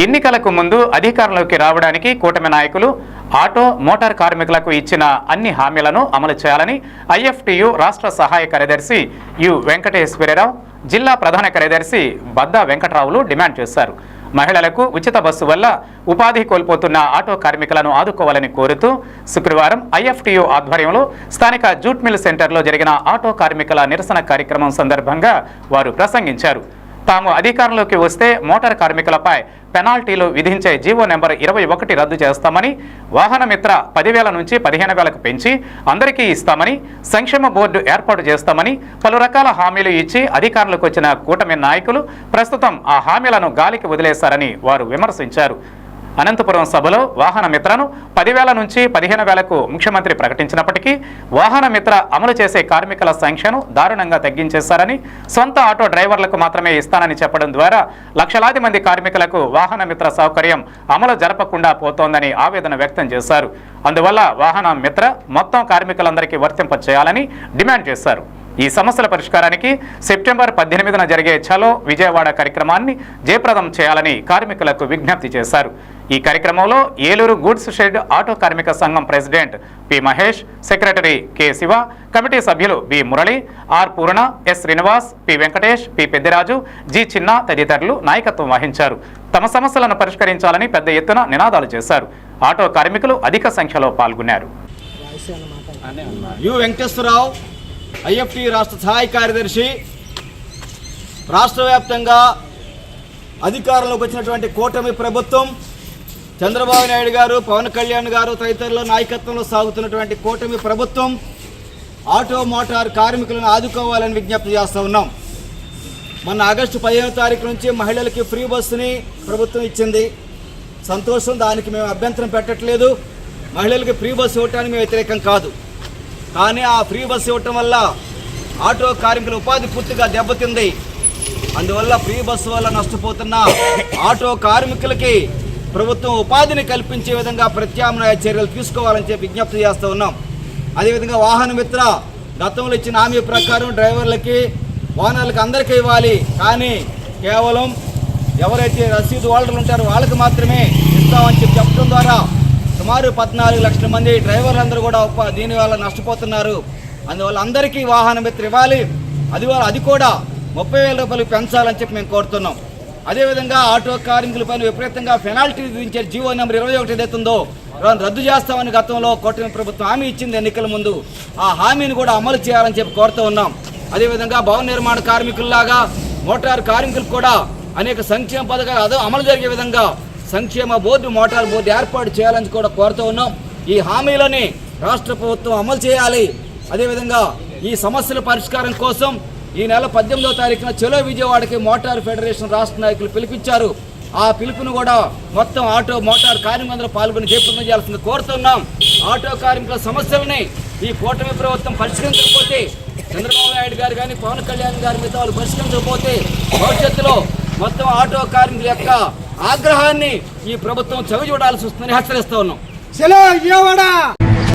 ఎన్నికలకు ముందు అధికారంలోకి రావడానికి కూటమి నాయకులు ఆటో మోటార్ కార్మికులకు ఇచ్చిన అన్ని హామీలను అమలు చేయాలని ఐఎఫ్టియు రాష్ట్ర సహాయ కార్యదర్శి యు. వెంకటేశ్వరరావు జిల్లా ప్రధాన కార్యదర్శి బద్దా వెంకటరావులు డిమాండ్ చేశారు. మహిళలకు ఉచిత బస్సు వల్ల ఉపాధి కోల్పోతున్న ఆటో కార్మికులను ఆదుకోవాలని కోరుతూ శుక్రవారం ఐఎఫ్టియు ఆధ్వర్యంలో స్థానిక జూట్ మిల్ సెంటర్లో జరిగిన ఆటో కార్మికుల నిరసన కార్యక్రమం సందర్భంగా వారు ప్రసంగించారు. తాము అధికారంలోకి వస్తే మోటార్ కార్మికులపై పెనాల్టీలు విధించే జీవో నెంబర్ ఇరవై ఒకటి రద్దు చేస్తామని వాహన మిత్ర పదివేల నుంచి పదిహేను వేలకు పెంచి అందరికీ ఇస్తామని సంక్షేమ బోర్డు ఏర్పాటు చేస్తామని పలు రకాల హామీలు ఇచ్చి అధికారంలోకి వచ్చిన కూటమి నాయకులు ప్రస్తుతం ఆ హామీలను గాలికి వదిలేశారని వారు విమర్శించారు. అనంతపురం సభలో వాహన మిత్రను పదివేల నుంచి పదిహేను వేలకు ముఖ్యమంత్రి ప్రకటించినప్పటికీ వాహన మిత్ర అమలు చేసే కార్మికుల సంఖ్యను దారుణంగా తగ్గించేశారని సొంత ఆటో డ్రైవర్లకు మాత్రమే ఇస్తానని చెప్పడం ద్వారా లక్షలాది మంది కార్మికులకు వాహన మిత్ర సౌకర్యం అమలు జరపకుండా పోతోందని ఆవేదన వ్యక్తం చేశారు. అందువల్ల వాహన మిత్ర మొత్తం కార్మికులందరికీ వర్తింప చేయాలని డిమాండ్ చేశారు. ఈ సమస్యల పరిష్కారానికి సెప్టెంబర్ పద్దెనిమిదిన జరిగే చలో విజయవాడ కార్యక్రమాన్ని జయప్రదం చేయాలని కార్మికులకు విజ్ఞప్తి చేశారు. ఈ కార్యక్రమంలో ఏలూరు గూడ్స్ షెడ్ ఆటో కార్మిక సంఘం president P Mahesh secretary K Shiva committee సభ్యులు B Murali R Purna S Srinivas P Venkatesh P Peddiraju G Chinna తదితరులు నాయకత్వం వహించారు. తమ సమస్యలను పరిష్కరించాలని పెద్ద ఎత్తున నినాదాలు చేశారు. ఆటో కార్మికులు అధిక సంఖ్యలో పాల్గొన్నారు. యు వెంకటేశ్వరరావు ఐఎఫ్టి రాష్ట్ర సహాయ కార్యదర్శి రాష్ట్ర వ్యాప్తంగా అధికారంలోకి వచ్చినటువంటి కూటమి ప్రభుత్వం చంద్రబాబు నాయుడు గారు పవన్ కళ్యాణ్ గారు తదితరుల నాయకత్వంలో సాగుతున్నటువంటి కూటమి ప్రభుత్వం ఆటో మోటార్ కార్మికులను ఆదుకోవాలని విజ్ఞప్తి చేస్తూ ఉన్నాం. మొన్న ఆగస్టు పదిహేను తారీఖు నుంచి మహిళలకి ఫ్రీ బస్సుని ప్రభుత్వం ఇచ్చింది. సంతోషం దానికి మేము అభ్యంతరం పెట్టట్లేదు. మహిళలకి ఫ్రీ బస్సు ఇవ్వటానికి మేము వ్యతిరేకం కాదు. కానీ ఆ ఫ్రీ బస్సు ఇవ్వటం వల్ల ఆటో కార్మికుల ఉపాధి పూర్తిగా దెబ్బతింది. అందువల్ల ఫ్రీ బస్సు వల్ల నష్టపోతున్న ఆటో కార్మికులకి ప్రభుత్వం ఉపాధిని కల్పించే విధంగా ప్రత్యామ్నాయ చర్యలు తీసుకోవాలని చెప్పి విజ్ఞప్తి చేస్తూ ఉన్నాం. అదేవిధంగా వాహన మిత్ర గతంలో ఇచ్చిన హామీ ప్రకారం డ్రైవర్లకి వాహనాలకు అందరికీ ఇవ్వాలి. కానీ కేవలం ఎవరైతే రసీదు హోల్డర్లు ఉంటారో వాళ్ళకి మాత్రమే ఇస్తామని చెప్పి చెప్పడం ద్వారా సుమారు పద్నాలుగు లక్షల మంది డ్రైవర్లందరూ కూడా ఉప దీని వల్ల నష్టపోతున్నారు. అందువల్ల అందరికీ వాహన మిత్ర ఇవ్వాలి. అది వల్ల అది కూడా ముప్పై వేల రూపాయలు పెంచాలని చెప్పి మేము కోరుతున్నాం. అదేవిధంగా ఆటో కార్మికులపైన విపరీతంగా పెనాల్టీ విధించే జీవో నెంబర్ ఇరవై ఒకటి ఏదైతుందో రద్దు చేస్తామని గతంలో కూటమి ప్రభుత్వం హామీ ఇచ్చింది ఎన్నికల ముందు. ఆ హామీని కూడా అమలు చేయాలని చెప్పి కోరుతూ ఉన్నాం. అదేవిధంగా భవన నిర్మాణ కార్మికుల్లాగా మోటార్ కార్మికులకు కూడా అనేక సంక్షేమ పథకాలు అదో అమలు జరిగే విధంగా సంక్షేమ బోర్డు మోటార్ బోర్డు ఏర్పాటు చేయాలని కూడా కోరుతూ ఉన్నాం. ఈ హామీలని రాష్ట్ర ప్రభుత్వం అమలు చేయాలి. అదేవిధంగా ఈ సమస్యల పరిష్కారం కోసం ఈ నెల పద్దెనిమిదో తారీఖున చెలో విజయవాడకి మోటార్ ఫెడరేషన్ రాష్ట్ర నాయకులు పిలిపించారు. ఆ పిలుపును కూడా మొత్తం ఆటో మోటార్ కార్మికులందరూ పాల్గొని జయప్రదం చేయాల్సింది కోరుతున్నాం. ఆటో కార్మికుల సమస్యలని ఈ కూటమి ప్రభుత్వం పరిష్కరించకపోతే చంద్రబాబు నాయుడు గారు కానీ పవన్ కళ్యాణ్ గారి మీద వాళ్ళు పరిష్కరించకపోతే భవిష్యత్తులో మొత్తం ఆటో కార్మికుల యొక్క ఆగ్రహాన్ని ఈ ప్రభుత్వం చవి చూడాల్సి వస్తుందని హెచ్చరిస్తూ ఉన్నాం.